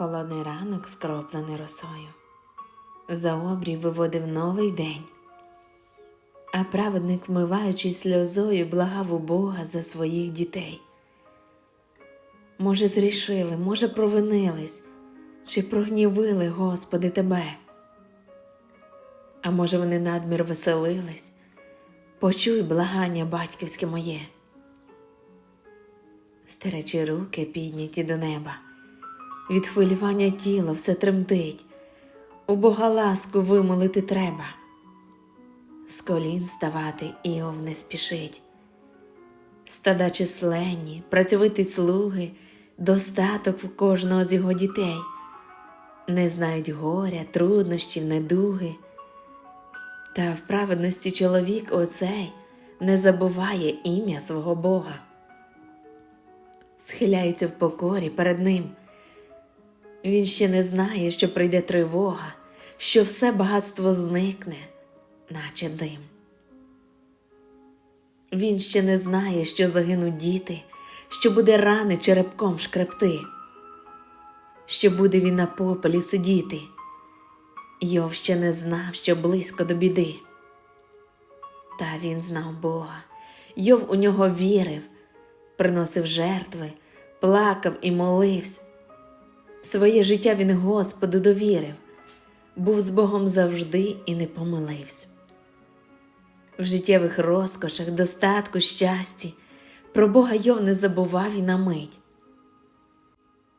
Холодний ранок скроплений росою. За обрій виводив новий день. А праведник, вмиваючись сльозою, благав у Бога за своїх дітей. Може, зрішили, може, провинились, чи прогнівили, Господи, Тебе. А може, вони надмір веселились, почуй благання батьківське моє. Стеречі руки підняті до неба, від хвилювання тіло все тремтить, у Бога ласку вимолити треба. З колін ставати Іов не спішить. Стада численні, працьовиті слуги, достаток в кожного з його дітей, не знають горя, труднощів, недуги. Та в праведності чоловік оцей не забуває ім'я свого Бога. Схиляється в покорі перед ним. Він ще не знає, що прийде тривога, що все багатство зникне, наче дим. Він ще не знає, що загинуть діти, що буде рани черепком шкребти, що буде він на попелі сидіти. Йов ще не знав, що близько до біди. Та він знав Бога, Йов у нього вірив, приносив жертви, плакав і молився. Своє життя він Господу довірив, був з Богом завжди і не помилився. В життєвих розкошах, достатку, щасті, про Бога Йов не забував і на мить.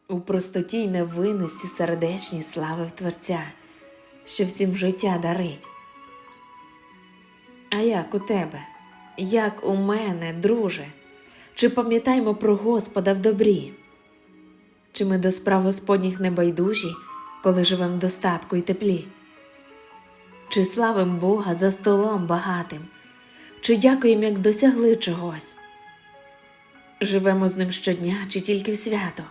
У простоті й невинності сердечній славив Творця, що всім життя дарить. А як у тебе, як у мене, друже, чи пам'ятаємо про Господа в добрі? Чи ми до справ Господніх небайдужі, коли живем в достатку й теплі? Чи славим Бога за столом багатим, чи дякуємо, як досягли чогось? Живемо з ним щодня чи тільки в свято,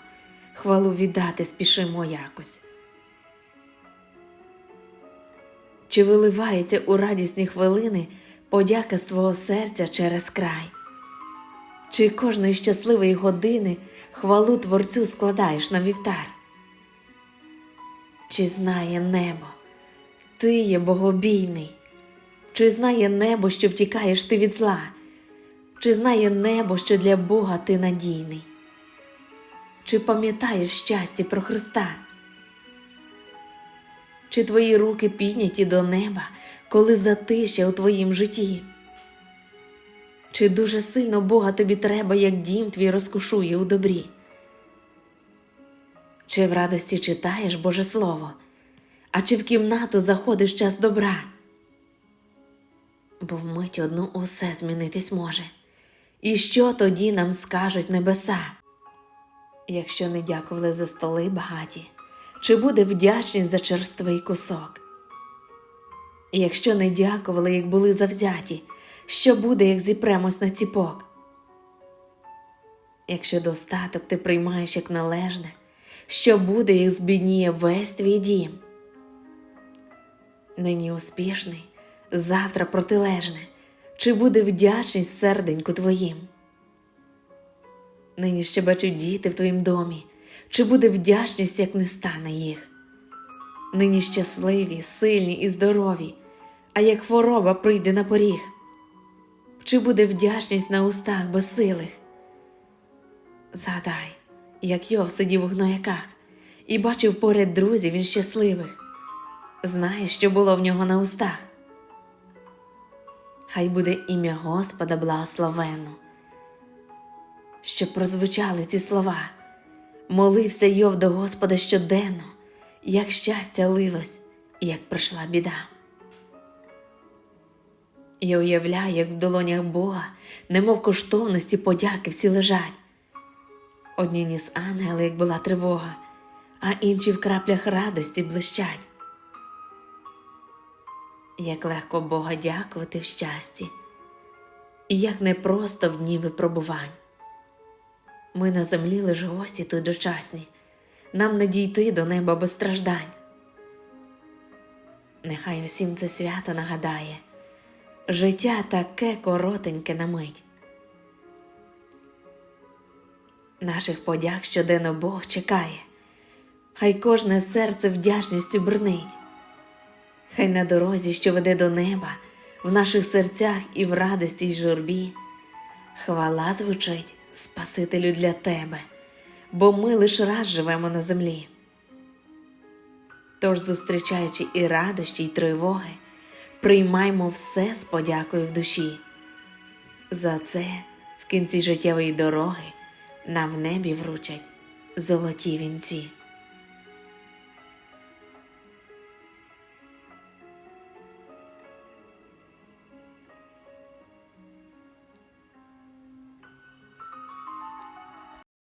хвалу віддати спішимо якось. Чи виливається у радісні хвилини подяка з твого серця через край? Чи кожної щасливої години хвалу Творцю складаєш на вівтар? Чи знає небо, ти є богобійний? Чи знає небо, що втікаєш ти від зла? Чи знає небо, що для Бога ти надійний? Чи пам'ятаєш щастя про Христа? Чи твої руки підняті до неба, коли затища у твоїм житті? Чи дуже сильно Бога тобі треба, як дім твій розкошує у добрі? Чи в радості читаєш Боже Слово, а чи в кімнату заходиш час добра? Бо вмить одну усе змінитись може. І що тоді нам скажуть небеса? Якщо не дякували за столи багаті, чи буде вдячність за черствий кусок? Якщо не дякували, як були завзяті, що буде, як зіпремось на ціпок? Якщо достаток ти приймаєш як належне, що буде, як збідніє весь твій дім? Нині успішний, завтра протилежне, чи буде вдячність серденьку твоїм? Нині ще бачу діти в твоїм домі, чи буде вдячність, як не стане їх? Нині щасливі, сильні і здорові, а як хвороба прийде на поріг, чи буде вдячність на устах безсилих? Згадай, як Йов сидів у гнояках і бачив поряд друзів він щасливих. Знаєш, що було в нього на устах? Хай буде ім'я Господа благословенно. Щоб прозвучали ці слова, молився Йов до Господа щоденно, як щастя лилось, як прийшла біда. Я уявляю, як в долонях Бога, немов коштовності подяки всі лежать. Одні ніс ангели, як була тривога, а інші в краплях радості блищать. Як легко Бога дякувати в щасті, і як непросто в дні випробувань. Ми на землі лиш гості тут дочасні, нам не дійти до неба без страждань. Нехай усім це свято нагадає, життя таке коротеньке на мить. Наших подяк щоденно Бог чекає, хай кожне серце вдячністю брнить. Хай на дорозі, що веде до неба, в наших серцях і в радості й журбі, хвала звучить Спасителю для тебе, бо ми лиш раз живемо на землі. Тож, зустрічаючи і радощі, й тривоги, приймаймо все з подякою в душі. За це в кінці життєвої дороги нам в небі вручать золоті вінці.